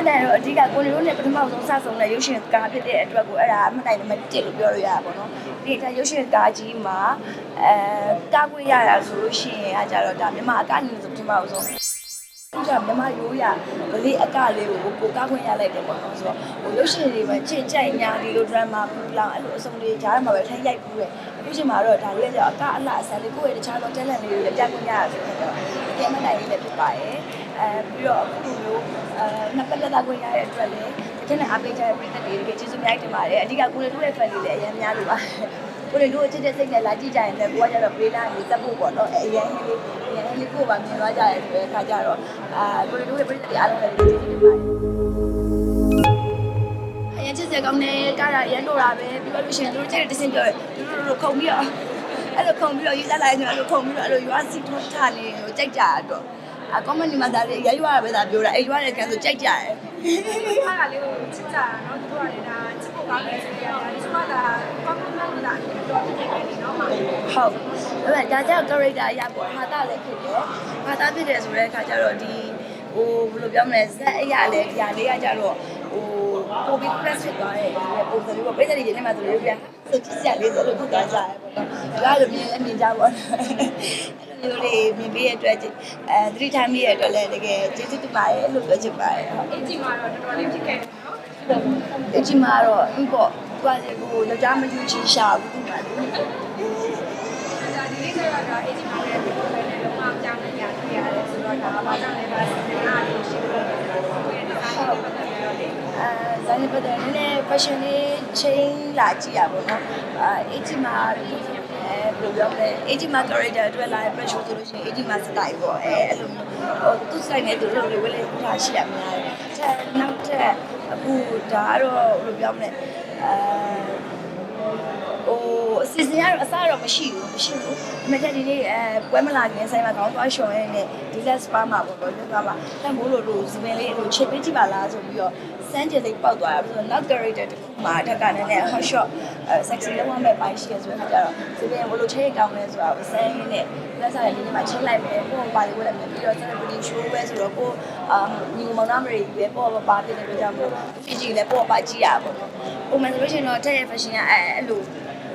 မှတ်တယ်တော့အဓိကကိုရီတို့နဲ့ပထမဆုံးစဆုံးတဲ့ရုပ်ရှင်ကားဖြစ်တဲ့အတွက်ကိုအဲ့ဒါမှတ်တယ်နံပါတ်1လို့ပြောလို့ရတာပေါ့နော်ဒီဒါရုပ်ရှင်ကားကြီးမှာအဲကားခွေရတာဆိုလို့ရှိရင်အကြတော့ဒါမြန်မာအကညီဆိုပထမဆုံးဒီကမြန်မာရိုးရဗလေးအကလေးကိုကိုကားခွင့်ရလိုက်တယ်ပေါ့နော်ဆိုတော့ဟိုရုပ်ရှင်တွေပဲချစ်ကြိုက်ညာဒီလို drama ပူလောင်အဲ့လိုအစုံလေးကြားမှာပဲထိုင်ရိုက်ဘူးရဲ့အခုချိန်မှာတော့ဒါလေးကကြောအကအလှအဆန်လေးကိုယ့်ရဲ့တခြားသော talent လေးတွေလည်းပြခွင့်ရတာဆိုတော့ အကဲမနိုင်လေးလည်းဖြစ်ပါရဲ့အဲပြီးတော့အခုလိုမျိုးအဲနှစ်ပတ်သက်ခွင့်ရတဲ့အတွက်လည်းတကယ်နဲ့အားပေးကြတဲ့ပြည်သက်တွေတကယ်ကျေးဇူးများတင်ပါတယ်အဓိကကိုလေးတို့ရဲ့ fan တွေလည်းအများများလို့ပါကိုလေးတို့ချစ်တဲ့စိတ်နဲ့လာကြည့်ကြရင်လည်းကိုကကြတော့ပေးလာနေသက်ဖို့ပေါ့နော်အဲအရင်လေးအရင်လေးကိုပါမြင်သွားကြရဲဆိုတဲ့အခါကျတော့အာကိုလေးတို့ရဲ့ပြည်သက်တွေအားလုံးလည်းကျေးဇူးတင်ပါတယ်အရင်ချစ်စရာကောင်းတယ်ကားရရန်တော်တာပဲပြီးတော့လို့ရှိရင်တို့ချစ်တဲ့တစင်ပြောတယ်တို့တို့တို့ခုံပြီးတော့ အဲ့လိုခုံပြီးတော့ရေးလိုက်လိုက်ကျွန်တော်အဲ့လိုခုံပြီးတော့အဲ့လိုရွာစီထုတ်ထားနေကိုကြိုက်ကြတော့အကောမနီမှာဒါရရရွာပဲဒါပြောတာအဲ့ရွာရဲ့ကန်ဆိုကြိုက်ကြတယ်ခါကလေးကိုချစ်ကြတာနော်သူတို့ကလည်းဒါချစ်ဖို့ကောင်းတယ်ဆိုတော့ဒီမှာဒါကောင်းကောင်းလာတယ်တော့ဖြစ်နေတယ်နော်ဟုတ်အဲ့ဒါဒါကြောင့် character အရာပေါ့ဟာတာလည်းဖြစ်တယ်ဟာတာဖြစ်တယ်ဆိုတဲ့အခါကျတော့ဒီဟိုဘယ်လိုပြောမလဲဇက်အရာလည်းဒီဟာလေးကကြတော့ဟိုပိုပြီး press ဖြစ်သွားတယ်ပုံစံမျိုးပေါ့ပိတ်တယ်ညနေမှာဆိုလို့ပြန် ဆိုကြည့်စရာလေးဆိုလို့ထူတာကြရဲပေါ့နော်။ဒါကလည်းမြင်အမြင်ကြပေါ့နော်။အဲ့လိုမျိုးလေးမြင်ပြီးရအတွက်အဲသတိထားမိရအတွက်လည်းတကယ်ကျေးဇူးတင်ပါတယ်လို့ပြောချင်ပါတယ်။အင်ဂျီမှာတော့တော်တော်လေးဖြစ်ခဲ့တယ်နော်။အင်ဂျီမှာတော့ဥပေါ့သူကလည်းကိုယောက်ျားမယူချင်ရှာဘူးသူက။ဒါဒီလေးကတော့ဒါအင်ဂျီမှာလည်းဒီလိုပဲနဲ့လုံးဝကြောင်းနေရတွေ့ရတယ်ဆိုတော့ဒါဘာကြောင့်လဲပါစဉ်းစားလို့ရှိလို့ဒီဇိုင်းပတ်တယ်နည်းနည်း fashion လေး chain လာကြည့်ရပါတော့အဲ AG မှာအဲဘယ်လိုပြောမလဲ AG မှာ character အတွက်လာတဲ့ pressure ဆိုလို့ရှိရင် AG မှာ style ပေါ့အဲအဲ့လိုမျိုးဟိုသူ style နဲ့သူလိုလိုဝယ်လေထားရှိရများတယ်အဲနောက်ထပ်အခုဒါကတော့ဘယ်လိုပြောမလဲအဲ ဟိုအစီအစဉ်ကတော့အစားတော့မရှိဘူးမရှိဘူးအမေကဒီနေ့အဲပွဲမလာခင်ဆိုင်မှာခေါင်းသွားရှော်ရင်းနဲ့ဒီလက်စပါမှာပေါ့တော့ပြောပါတန်မိုးလိုလိုစပင်လေးဟိုချစ်ပေးကြည့်ပါလားဆိုပြီးတော့စမ်းကြယ်လေးပေါက်သွားတာပြီးတော့ not character တစ်ခု မှာအထက်ကလည်းနည်း hot shot အဲ sexy လုံးဝမဲ့ပိုင်းရှိရဆိုတော့ကျတော့စပင်ဘလို့ချိတ်ကောင်းလဲဆိုတာကိုစမ်းရင်းနဲ့လက်စားရလေးမှာချိန်လိုက်မယ်ကိုယ်ပါလေးကိုလည်းမြင်ပြီးတော့ celebrity show ပဲဆိုတော့ကိုအာညီမောင်နှမတွေပဲပေါ့ပါဖြစ်တဲ့အတွက်ကြောင့်မို့ Fiji လည်းပေါ့ပါကြည့်ရပါတော့ပုံမှန်ဆိုလို့ရှိရင်တော့တဲ့ fashion ကအဲအဲ့လို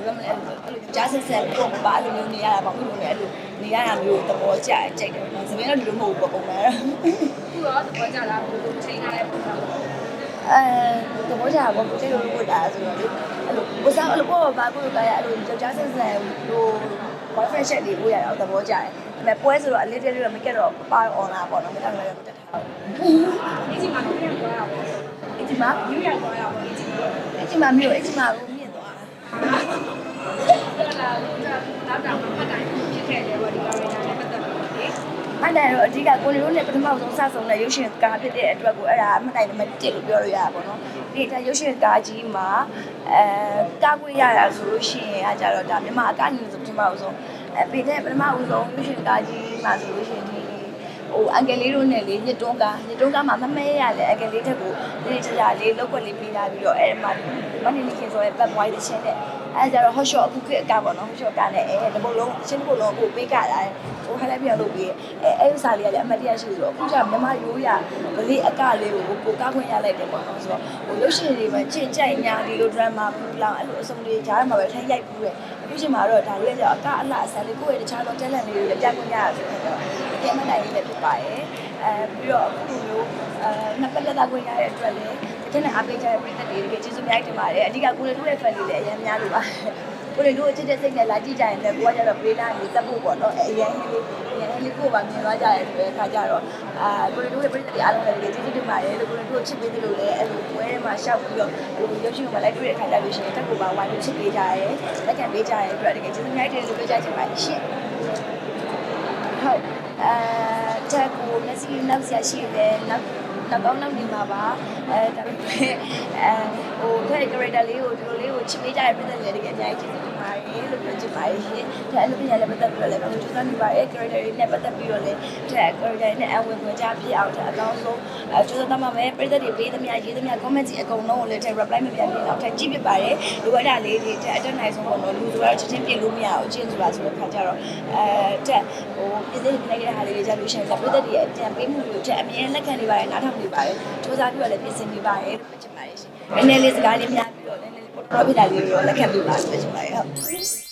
ဘယ်လိုလဲအဲ့လိုကြားဆက်ဆက်ပေါ့ပါအဲ့လိုမျိုးနေရတာပေါ့ဘယ်လိုလဲအဲ့လိုနေရတာမျိုးသဘောကျကြိုက်တယ်စပင်တော့ဒီလိုမဟုတ်ဘူးပုံမှန်ခုတော့သဘောကျလားဘယ်လိုချိန်ထားလဲပုံစံ အဲသဘောကျတာပေါ့ကိုကျလို့ပို့တာဆိုတော့လေအဲ့လိုကိုစားအဲ့လိုပေါ့ပါကိုကရအဲ့လိုယောက်ျားဆက်ဆက်ဟို boyfriend shit လေးပို့ရတာသဘောကျတယ်ဒါပေမဲ့ပွဲဆိုတော့အလေးတည်းလေးတော့မကက်တော့ပါ online ပေါ့နော်မတက်လည်းမတက်ထားဘူးအင်ဂျီမှာတော့ပြန်သွားရပါဘူးအဒီမှာယူရသွားရပါဘူးအင်ဂျီမှာအဒီမှာမြို့အဒီမှာကိုမြင့်သွားအဲ့ဒါတော့တော့မှတ်တိုင်းဖြစ်ခဲ့တယ်ပေါ့ဒီကာရီနာနဲ့ပတ်သက်ပြီးလေ မှတ်တယ်တော့အဓိကကိုရီတို့နဲ့ပထမဆုံးစဆုံးတဲ့ရုပ်ရှင်ကားဖြစ်တဲ့အတွက်ကိုအဲ့ဒါမှတ်တယ်နံပါတ်1လို့ပြောလို့ရတာပေါ့နော်ဒီဒါရုပ်ရှင်ကားကြီးမှာအဲကားခွေရတာဆိုလို့ရှိရင်အကြတော့ဒါမြန်မာအကညီဆိုပထမဆုံးအဲပေတဲ့ပထမဦးဆုံးရုပ်ရှင်ကားကြီးမှာဆိုလို့ရှိရင်ဒီ ဟိုအန်ကယ်လေးတို့နဲ့လေးညစ်တွန်းကားညစ်တွန်းကားမှာမမဲရလေအန်ကယ်လေးတက်ကိုလေးချာချာလေးလောက်ွက်လေးပေးလာပြီးတော့အဲ့မှာမနီနီခင်ဆိုရဲ့ bad boy တစ်ချင်းနဲ့အဲကြတော့ hot shot အခုခေတ်အကပေါ့နော် hot shot ကလည်းအဲတပုတ်လုံးချင်းတစ်ပုတ်လုံးကိုပေးကြတာဟိုခလိုက်ပြန်လုပ်ပြီးအဲအဲ့ဥစားလေးကလည်းအမတ်တရရှိဆိုတော့အခုကျမြန်မာရိုးရဗလေးအကလေးကိုကိုကားခွင့်ရလိုက်တယ်ပေါ့နော်ဆိုတော့ဟိုရုပ်ရှင်တွေမှာချစ်ကြိုက်ညာဒီလို drama ပူလောင်အဲ့လိုအစုံလေးကြားမှာပဲထိုင်ရိုက်ဘူးရဲ့အ ခုချိန်မှာတော့ဒါလေးကကြောအကအလှအဆန်လေးကိုယ့်ရဲ့တခြားသော talent လေးတွေလည်းပြခွင့်ရတာဆိုတော့အကဲမနိုင်လေးလည်းဖြစ်ပါရဲ့အဲပြီးတော့အခုလိုမျိုးအဲနှစ်ပတ်သက်ခွင့်ရတဲ့အတွက်လည်းတကယ်နဲ့အားပေးကြတဲ့ပြည်သက်တွေတကယ်ကျေးဇူးများတင်ပါတယ်အဓိကကိုလေးတို့ရဲ့ fan တွေလည်းအများများလို့ပါကိုလေးတို့ချစ်တဲ့စိတ်နဲ့လာကြည့်ကြရင်လည်းကိုကကြတော့ပေးလာနေသက်ဖို့ပေါ့နော်အဲအရင်လေး အရင်လေးကိုပါမြင်သွားကြရဲဆိုတဲ့အခါကျတော့အာကိုလေးတို့ရဲ့ပြည်သက်တွေအားလုံးလည်းတကယ်ကျေးဇူးတင်ပါတယ်လို့ကိုလေးတို့ချစ်ပေးတယ်လို့လည်းအဲ့လိုပွဲထဲမှာရှောက်ပြီးတော့ဟိုရုပ်ရှင်မှာလိုက်တွေ့တဲ့အခါကျလို့ရှိရင်တက်ကိုပါဝိုင်းလို့ချစ်ပေးကြရဲလက်ခံပေးကြရဲအတွက်တကယ်ကျေးဇူးများတယ်လို့ပြောကြချင်ပါတယ်ရှင်ဟုတ်အဲတက်ကိုမျက်စိနောက်ဆက်ရှိတယ်နောက်နောက်ကောင်းနောက်နေမှာပါအဲဒါပေမဲ့အဲဟိုတဲ့ character လေးကိုဒီလိုလေးကိုချစ်ပေးကြတဲ့ပြည်သက်တွေတကယ်အများကြီးကျေးဇူးတင် ပါတယ်ပါတယ်လို့ပြောချင်ပါတယ်ရှင်။ဒါအဲ့လိုပြန်လည်းပတ်သက်ပြီးတော့လည်းကျွန်တော်စူးစမ်းနေပါတယ် character တွေနဲ့ပတ်သက်ပြီးတော့လည်းဒါ character တွေနဲ့အဝင်ဝင်ကြဖြစ်အောင်ဒါအကောင်းဆုံးအဲစူးစမ်းတော့မယ်ပြည်သက်တွေပေးသမျှရေးသမျှ comment ကြီးအကုန်လုံးကိုလည်းထည့် reply မပြန်ပြအောင်ထည့်ကြည့်ပြပါတယ်။ဒီဝါဒလေးတွေတက်အတက်နိုင်ဆုံးပေါ့နော်လူဆိုတော့ချက်ချင်းပြင်လို့မရအောင်အချင်းဆိုတာဆိုတော့ခါကြတော့အဲတက်ဟိုပြည်သက်တွေနဲ့ကြတဲ့ဟာလေးတွေကြလို့ရှိရင်ပြည်သက်တွေအပြန်ပေးမှုတွေတက်အမြဲလက်ခံနေပါတယ်နားထောင်နေပါတယ်စူးစမ်းပြီးတော့လည်းပြင်ဆင်နေပါတယ်လို့ပြောချင်ပါတယ်ရှင်။နည်းနည်းလေးစကားလေးများပြီးတော့နည်းနည်းလေး profit လေးတွေရောလက်ခံပြပါလို့ပြောချင်ပါတယ်ဟုတ် Thank you.